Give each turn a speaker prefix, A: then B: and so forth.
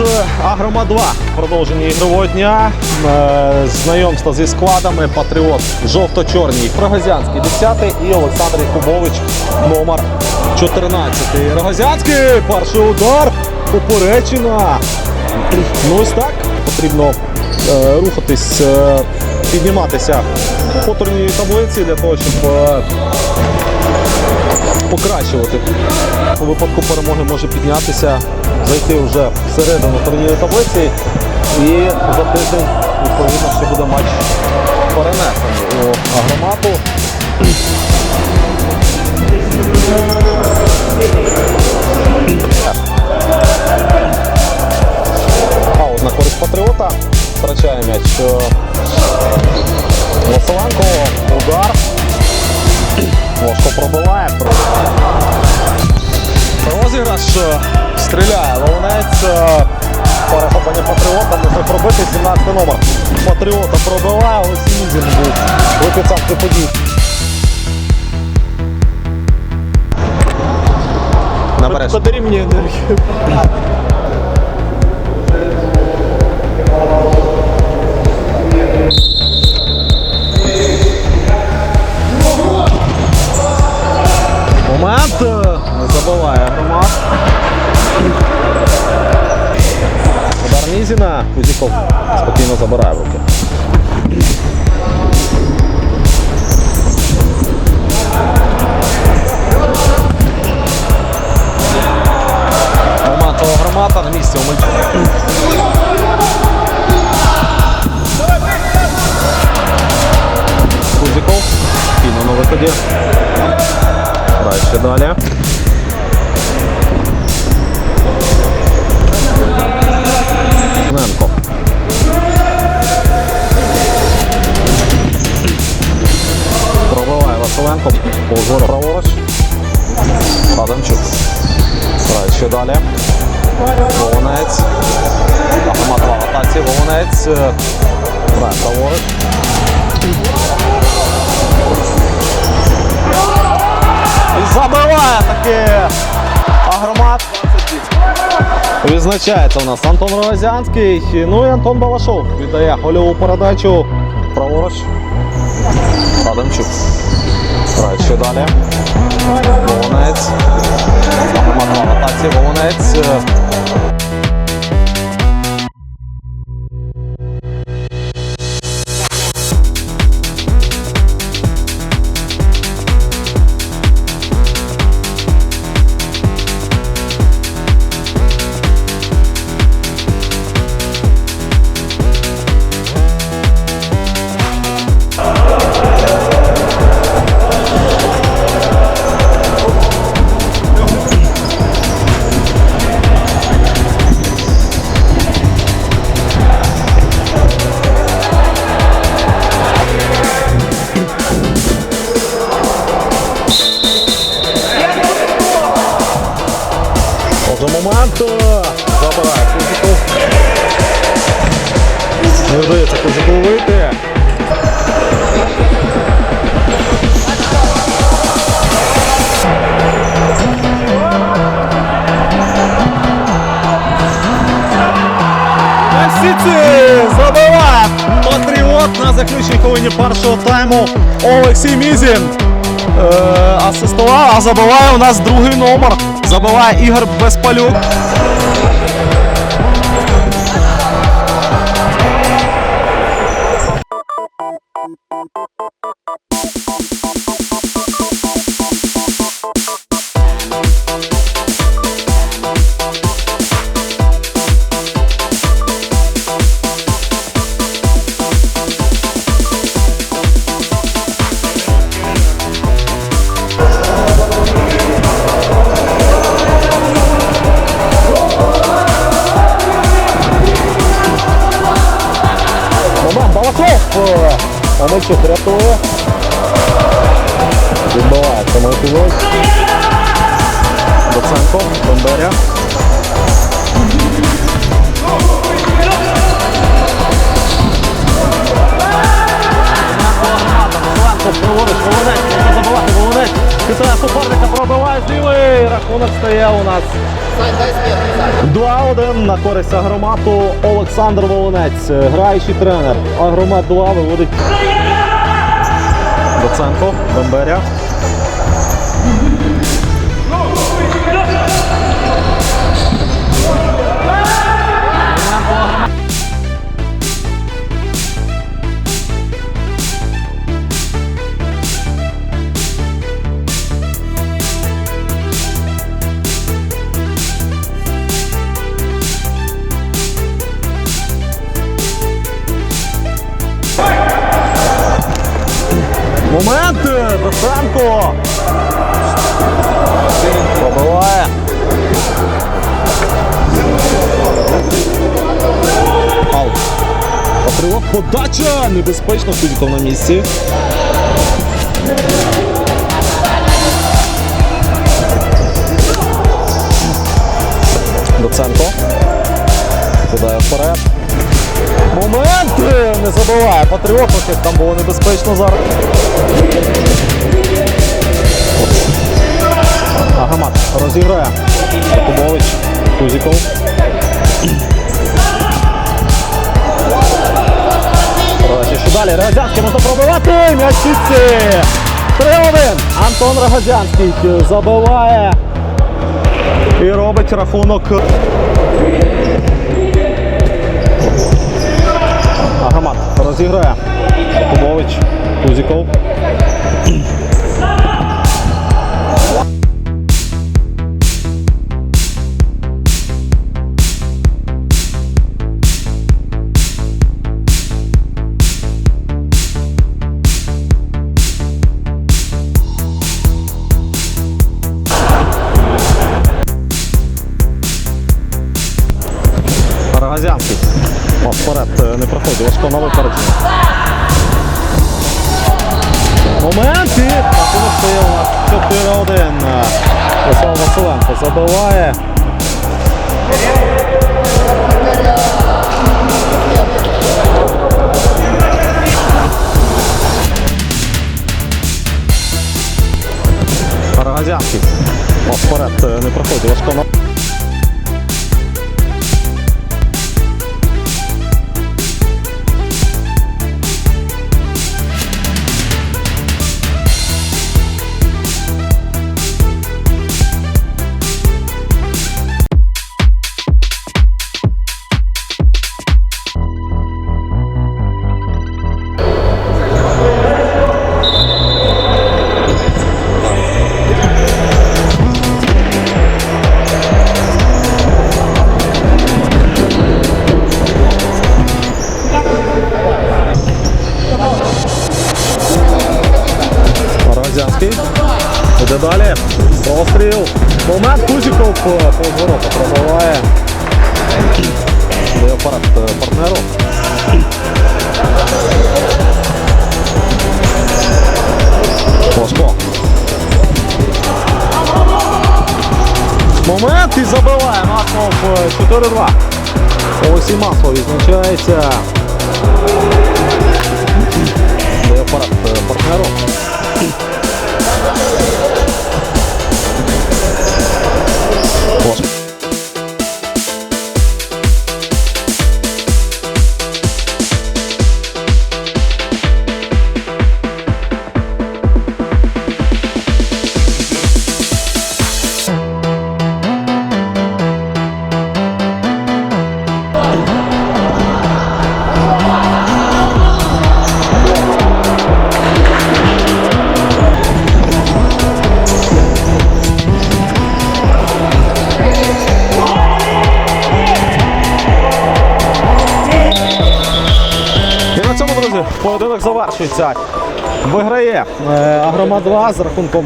A: е, Агрома 2. Продовження ігрового дня. Е, Знайомство зі складами. Патріот жовто-чорній. Рогозянський 10 і Олександр Якубович номер 14. Рогозянський. Перший удар. Поперечина. Ну ось так. Потрібно е, рухатись, е, підніматися по турнірній таблиці для того, щоб е, покращувати. У випадку перемоги може піднятися, зайти вже всередину турнірної таблиці. І за тиждень, відповідно, ще буде матч перенесений у агромату. Аут на користь патріота. Втрачає м'яч. Василенко. Удар. стріляє. Волонець. е, Перехоплення патріота може пробити 17 номер. Патріота пробиває, Олексій Мізін був в епіцентрі подій. Набереш.
B: Подари мне энергию.
A: Момент. Забиває громад. Удар Нізіна. Кузіков спокійно забирає в руки. Момент громада на місці у мульті. Кузіков. Спокійно на виході. Ще далі. Повзор праворуч. Адамчук. Грає ще далі. Волонець. Автомат в атаці. Волонець. е, праворуч. І забиває таки агромат. Відзначається у нас Антон Рогозянський. Ну і Антон Балашов віддає гольову передачу. Праворуч. Адамчук. Грає ще далі. Волонець. Агромат атаці. Волонець. Заключній хвилині першого тайму Олексій Мізін е, асистував, а забиває у нас другий номер. Забиває Ігор Безпалюк. Балашов. Омельчук рятує. Відбувається на епізод. Доценко, Бондаря. Вітає суперника, пробиває з. Рахунок стає у нас 2-1 на користь агромату Олександр Волонець, граючий тренер. Агромат 2 виводить Доценко, Бемберя. Моменти! Доценко! Пробиває. Аут. Патріот подача! Небезпечно, Кузіков на місці. Доценко. Кидає вперед. Не забуває. Патріот, трохи там було небезпечно зараз. Агамат розіграє. Якубович, Кузіков. Передача ще далі. Рогозянський можна пробивати. М'яч сітці. 3-1. Антон Рогозянський забиває. І робить рахунок. Агамат розіграє. Якубович, Кузіков. Рогозянський. О, вперед е, не проходить, важко на випередження. Момент і рахунок стає у нас 4-1. Василь Василенко забиває. Рогозянський. О, вперед е, не проходить, важко на Постріл. Момент Кузіков по ворота пробиває. Апарат е, партнеру. Ложко. Момент і забиває. Маслов е, 4-2. Олексій Маслов відзначається. Апарат е, партнеру. Завершується. Виграє е, Агрома 2 з рахунком